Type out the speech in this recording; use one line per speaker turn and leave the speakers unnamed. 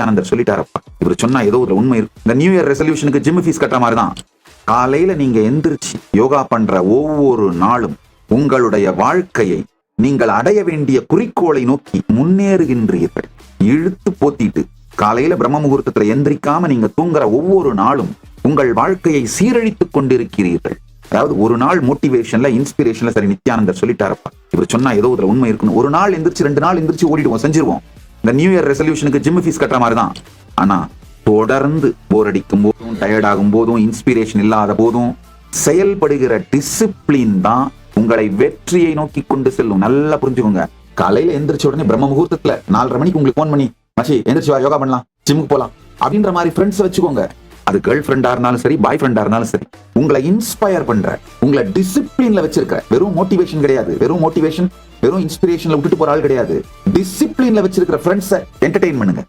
நித்யானந்தர் சொல்லிட்டாரப்பா. இவர் சொன்னா ஏதோ ஒரு உண்மை இருக்கு. இந்த நியூ இயர் ரெசல்யூஷனுக்கு ஜிம் ஃபீஸ் கட்டுற மாதிரி தான். காலையில நீங்க எந்திரிச்சு யோகா பண்ற ஒவ்வொரு நாளும் உங்களுடைய வாழ்க்கையை நீங்கள் அடைய வேண்டிய குறிக்கோளை நோக்கி முன்னேறுகின்றீர்கள். இழுத்து போத்திட்டு காலையில பிரம்ம முகூர்த்தத்துல எந்திரிக்காம நீங்க தூங்குற ஒவ்வொரு நாளும் உங்கள் வாழ்க்கையை சீரழித்துக் கொண்டிருக்கிறீர்கள். அதாவது ஒரு நாள் மோட்டிவேஷன்ல இன்ஸ்பிரேஷன்ல சரி நித்யானந்தர் சொல்லிட்டாரப்பா. இவர் சொன்னா ஏதோ ஒரு உண்மை இருக்கணும் ஒரு நாள் எந்திரிச்சு ரெண்டு நாள் எந்திரிச்சு ஓடிடுவோம் செஞ்சிருவோம். இந்த நியூ இயர் ரெசல்யூஷனுக்கு ஜிம் ஃபீஸ் கட்டுற மாதிரி தான் ஆனா தொடர்ந்து போர் அடிக்கும் போதும் டயர்ட் ஆகும் போதும் இன்ஸ்பிரேஷன் இல்லாத போதும் செயல்படுகிற டிசிப்ளின் தான் உங்களை வெற்றியை நோக்கி கொண்டு செல்லும். நல்லா புரிஞ்சுக்கோங்க. காலையில எந்திரிச்ச உடனே பிரம்ம முகூர்த்தத்துல நாலரை மணிக்கு உங்களுக்கு ஃபோன் பண்ணி மச்சி எந்திரிச்சு வா யோகா பண்ணலாம் ஜிம்முக்கு போலாம். அப்படின்ற மாதிரி ஃப்ரெண்ட்ஸ் வச்சுக்கோங்க. அது கேர்ள் ஃப்ரெண்டா இருந்தாலும் சரி பாய் ஃப்ரெண்டா இருந்தாலும் சரி உங்களை இன்ஸ்பயர் பண்ற உங்களை டிசிப்ளின்ல வச்சிருக்க வெறும் மோட்டிவேஷன் கிடையாது வெறும் மோட்டிவேஷன் வெறும் இன்ஸ்பிரேஷன்ல விட்டுட்டு போற ஆள் கிடையாது. டிசிப்ளின்ல வச்சிருக்கிற ஃப்ரெண்ட்ஸை என்டர்டைன் பண்ணுங்க.